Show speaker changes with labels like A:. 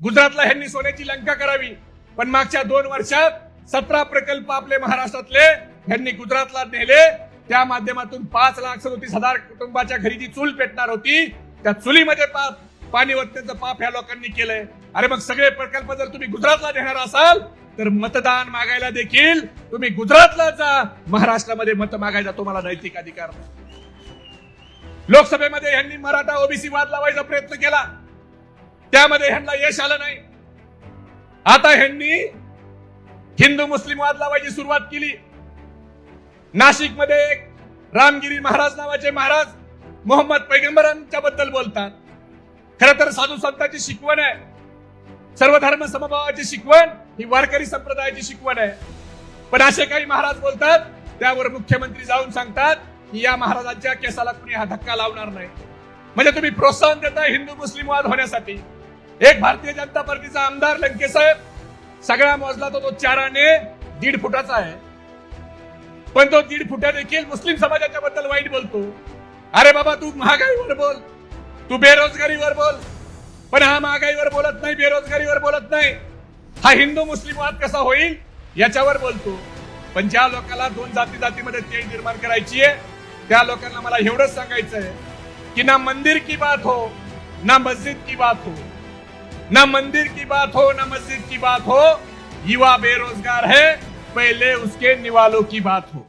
A: गुजरातला ह्यांनी सोन्याची लंका करावी. पण मागच्या दोन वर्षात सतरा प्रकल्प आपले महाराष्ट्रातले ह्यांनी गुजरातला नेले. त्या माध्यमातून पाच लाख सदोतीस हजार कुटुंबाच्या घरी जी चूल पेटणार होती. त्या चुलीमध्ये पाप पाणी ओतण्याचं पाप ह्या लोकांनी केलंय. अरे मग सगळे प्रकल्प जर तुम्ही गुजरातला नेणार असाल तर मतदान मागायला देखील तुम्ही गुजरातला जा. महाराष्ट्रामध्ये मत मागायचा तुम्हाला नैतिक अधिकार नाही. लोकसभेमध्ये ह्यांनी मराठा ओबीसी वाद लावायचा प्रयत्न केला. त्यामध्ये ह्यांना यश आलं नाही. आता ह्यांनी हिंदू मुस्लिम वाद लावायची सुरुवात केली. नाशिकमध्ये एक रामगिरी महाराज नावाचे महाराज मोहम्मद पैगंबरांच्या बद्दल बोलतात. खर तर साधू संतांची शिकवण आहे. सर्व धर्म समभावाची शिकवण ही वारकरी संप्रदायाची शिकवण आहे. पण असे काही महाराज बोलतात त्यावर मुख्यमंत्री जाऊन सांगतात की या महाराजांच्या केसाला कुणी हा धक्का लावणार नाही. म्हणजे तुम्ही प्रोत्साहन देताय हिंदू मुस्लिम वाद होण्यासाठी. एक भारतीय जनता पार्टीचा आमदार लंके साहेब. सगळा मोजला तो तो चाराने दीड फुटाचा आहे. पण तो दीड फुटा देखील मुस्लिम समाजाच्या बद्दल वाईट बोलतो. अरे बाबा तू महागाईवर बोल. तू बेरोजगारीवर बोल. पण हा महागाईवर बोलत नाही बेरोजगारीवर बोलत नाही. हा हिंदू मुस्लिम वाद कसा होईल याच्यावर बोलतो. पण ज्या लोकांना दोन जाती जातीमध्ये तेढ निर्माण करायची आहे त्या लोकांना मला एवढंच सांगायचं आहे की ना मंदिर की बात हो ना मस्जिद की बात हो. ना मंदिर की बात हो, ना मस्जिद की बात हो, युवा बेरोजगार है, पहले उसके निवालों की बात हो।